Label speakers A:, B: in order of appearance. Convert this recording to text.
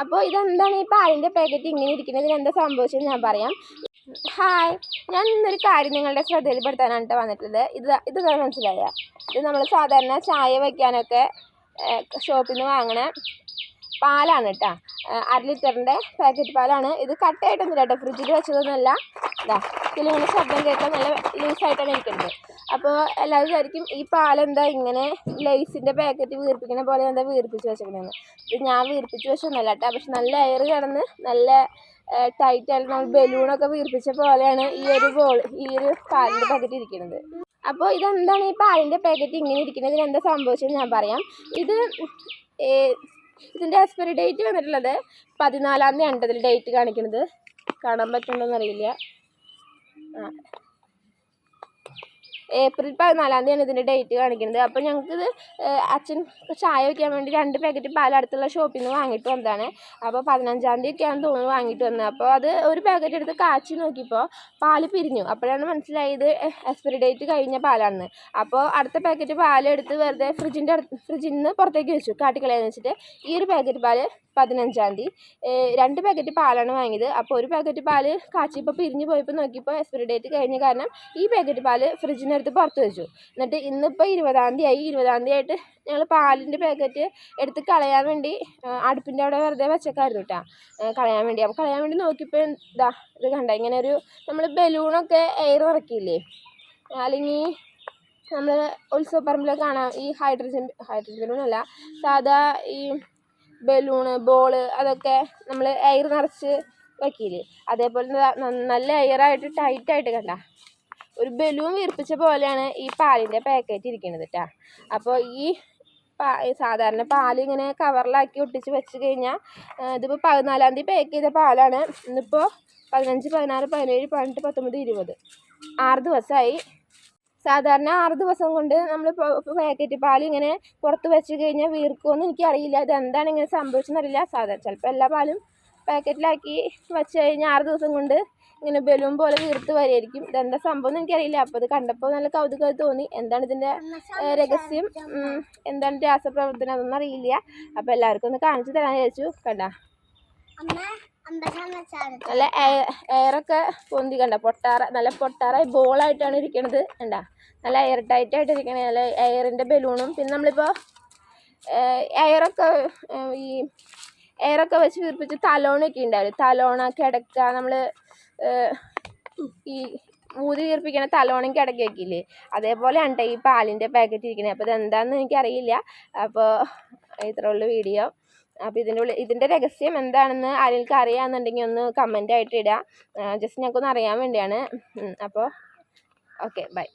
A: അപ്പോൾ ഇതെന്താണ് ഈ പാലിന്റെ പാക്കറ്റ് ഇങ്ങനെ ഇരിക്കുന്നത്? എന്താ സംഭവിച്ചത് ഞാൻ പറയാം. ഹായ് ഞാൻ ഇന്നൊരു കാര്യം നിങ്ങളുടെ ശ്രദ്ധയിൽപ്പെടുത്താനാണ് കേട്ടോ വന്നിട്ടുള്ളത്. ഇത് ഇത് മനസ്സിലായ? ഇത് നമ്മൾ സാധാരണ ചായ വയ്ക്കാനൊക്കെ ഷോപ്പിൽ നിന്ന് വാങ്ങണ പാലാണ് കേട്ടോ. അര ലിറ്ററിന്റെ പാക്കറ്റ് പാലാണ്. ഇത് കട്ടയായിട്ടൊന്നുമില്ല കേട്ടോ. ഫ്രിഡ്ജിൽ വെച്ചതൊന്നുമല്ല. ഇതാ ഇതിലിങ്ങനെ ശബ്ദം കേൾക്കാൻ നല്ല ലൂസായിട്ടാണ് ഇരിക്കുന്നത്. അപ്പോൾ എല്ലാവരും വിചാരിക്കും ഈ പാലെന്താ ഇങ്ങനെ ലൈസിന്റെ പാക്കറ്റ് വീർപ്പിക്കുന്ന പോലെ എന്താ വീർപ്പിച്ച് വെച്ചിരിക്കുന്നത് ഇത് ഞാൻ വീർപ്പിച്ച് വെച്ചൊന്നുമല്ല കേട്ടോ. പക്ഷെ നല്ല എയർ കിടന്ന് നല്ല ടൈറ്റ് ആയിട്ട് നമ്മൾ ബലൂണൊക്കെ വീർപ്പിച്ച പോലെയാണ് ഈ ഒരു ബോൾ ഈ ഒരു പാലിന്റെ പാക്കറ്റ് ഇരിക്കുന്നത്. അപ്പോൾ ഇതെന്താണ് ഈ പാലിന്റെ പാക്കറ്റ് ഇങ്ങനെ ഇരിക്കുന്നത്? എന്താ സംഭവിച്ചത് ഞാൻ പറയാം. ഇത് ഇതിന്റെ എക്സ്പയറി ഡേറ്റ് വന്നിട്ടുള്ളത് പതിനാലാം തീയതി ആണ് ഇതിൽ ഡേറ്റ് കാണിക്കുന്നത് കാണാൻ പറ്റുന്നുണ്ടോ അറിയില്ല. ആ. ഏപ്രിൽ പതിനാലാം തീയതിയാണ് ഇതിന്റെ ഡേറ്റ് കാണിക്കുന്നത്. അപ്പോൾ ഞങ്ങൾക്കിത് അച്ഛൻ ചായ വയ്ക്കാൻ വേണ്ടി രണ്ട് പാക്കറ്റ് പാൽ അടുത്തുള്ള ഷോപ്പിൽ നിന്ന് വാങ്ങിയിട്ട് വന്നതാണ്. അപ്പോൾ പതിനഞ്ചാം തീയതി ഒക്കെയാണ് തോന്നുന്നു വാങ്ങിയിട്ട് വന്നത്. അപ്പോൾ അത് ഒരു പാക്കറ്റ് എടുത്ത് കാച്ചി നോക്കിയപ്പോൾ പാൽ പിരിഞ്ഞു. അപ്പോഴാണ് മനസ്സിലായത് എക്സ്പയറി ഡേറ്റ് കഴിഞ്ഞ പാലാണെന്ന്. അപ്പോൾ അടുത്ത പാക്കറ്റ് പാലെടുത്ത് വെറുതെ ഫ്രിഡ്ജിന്റെ ഫ്രിഡ്ജിൽ നിന്ന് പുറത്തേക്ക് വെച്ചു കാട്ടിക്കളയാന്ന് വെച്ചിട്ട് ഈ ഒരു പാക്കറ്റ് പാൽ പതിനഞ്ചാം തീയതി. രണ്ട് പാക്കറ്റ് പാലാണ് വാങ്ങിയത്. അപ്പോൾ ഒരു പാക്കറ്റ് പാൽ കാച്ചിയപ്പോൾ പിരിഞ്ഞ് പോയപ്പോൾ നോക്കിയപ്പോൾ എക്സ്പയറി ഡേറ്റ് കഴിഞ്ഞ കാരണം ഈ പാക്കറ്റ് പാൽ ഫ്രിഡ്ജിനടുത്ത് പുറത്ത് വെച്ചു. എന്നിട്ട് ഇന്നിപ്പോൾ ഇരുപതാം തീയതി ആയി. ഇരുപതാം തീയതി ആയിട്ട് ഞങ്ങൾ പാലിന്റെ പാക്കറ്റ് എടുത്ത് കളയാൻ വേണ്ടി അടുപ്പിന്റെ അവിടെ വെറുതെ വെച്ചേക്കായിരുന്നു കേട്ടോ കളയാൻ വേണ്ടി. അപ്പോൾ കളയാൻ വേണ്ടി നോക്കിയപ്പോൾ ഇതാ ഇത് കണ്ട? ഇങ്ങനെ ഒരു നമ്മൾ ബലൂണൊക്കെ എയർ ഇറക്കിയില്ലേ? അല്ലെങ്കിൽ നമ്മൾ ഉത്സവപ്പറമ്പിലൊക്കെ കാണാം. ഈ ഹൈഡ്രജൻ ഹൈഡ്രജൻ ബലൂണല്ല സാധാ ഈ ബലൂണ് ബോൾ അതൊക്കെ നമ്മൾ എയർ നിറച്ച് വയ്ക്കില്ലേ അതേപോലെ നല്ല എയറായിട്ട് ടൈറ്റായിട്ട് കണ്ട. ഒരു ബലൂൺ വീർപ്പിച്ച പോലെയാണ് ഈ പാലിന്റെ പാക്കറ്റ് ഇരിക്കുന്നത് കേട്ടോ അപ്പോൾ ഈ പാ സാധാരണ പാൽ ഇങ്ങനെ കവറിലാക്കി ഒട്ടിച്ച് വെച്ച് കഴിഞ്ഞാൽ ഇതിപ്പോൾ പതിനാലാം തീയതി പാക്ക് ചെയ്ത പാലാണ് ഇന്നിപ്പോൾ പതിനഞ്ച് പതിനാറ് പതിനേഴ് പതിനെട്ട് പത്തൊമ്പത് ഇരുപത്. ആറ് ദിവസമായി സാധാരണ ആറ് ദിവസം കൊണ്ട് നമ്മൾ പാക്കറ്റ് പാൽ ഇങ്ങനെ പുറത്ത് വെച്ച് കഴിഞ്ഞാൽ വീർക്കുമെന്ന് എനിക്കറിയില്ല. ഇത് എന്താണ് ഇങ്ങനെ സംഭവിച്ചെന്നറിയില്ല. സാധാരണ ചിലപ്പോൾ എല്ലാ പാലും പാക്കറ്റിലാക്കി വെച്ച് കഴിഞ്ഞാൽ ആറ് ദിവസം കൊണ്ട് ഇങ്ങനെ ബലൂൺ പോലെ വീർത്ത് വരുമായിരിക്കും ഇതെന്താ സംഭവം എന്ന് എനിക്കറിയില്ല. അപ്പോൾ അത് കണ്ടപ്പോൾ നല്ല കൗതുകം തോന്നി. എന്താണ് ഇതിന്റെ രഹസ്യം? എന്താണ് രാസപ്രവർത്തനം അതൊന്നും അറിയില്ല. അപ്പോൾ എല്ലാവർക്കും ഒന്ന് കാണിച്ചു തരാൻ വിചാരിച്ചു. കണ്ട? നല്ല എയറൊക്കെ പൊന്തി കണ്ട? പൊട്ടാറ നല്ല പൊട്ടാറായി ബോളായിട്ടാണ് ഇരിക്കണത്. കണ്ട? നല്ല എയർ ടൈറ്റ് ആയിട്ട് ഇരിക്കണേ നല്ല എയറിന്റെ ബലൂണും പിന്നെ നമ്മളിപ്പോൾ എയറൊക്കെ ഈ എയറൊക്കെ വെച്ച് വീർപ്പിച്ച് തലോണൊക്കെ ഉണ്ടാവില്ലേ? തലോണ കിടക്ക നമ്മൾ ഈ ഊതി വീർപ്പിക്കണ തലോണം കിടക്കയൊക്കെ അതേപോലെ അതേപോലെയാണ് ഈ പാലിന്റെ പാക്കറ്റ് ഇരിക്കണേ. അപ്പോൾ ഇതെന്താണെന്ന് എനിക്കറിയില്ല. അപ്പോൾ ഇത്രേ ഉള്ളൂ വീഡിയോ അപ്പോൾ ഇതിന്റെ ഉള്ളിൽ ഇതിന്റെ രഹസ്യം എന്താണെന്ന് ആരെങ്കിലും അറിയാമെന്നുണ്ടെങ്കിൽ ഒന്ന് കമന്റ് ആയിട്ട് ഇടുക ജസ്റ്റ് ഞങ്ങൾക്കൊന്ന് അറിയാൻ വേണ്ടിയാണ്. അപ്പോൾ ഓക്കെ ബൈ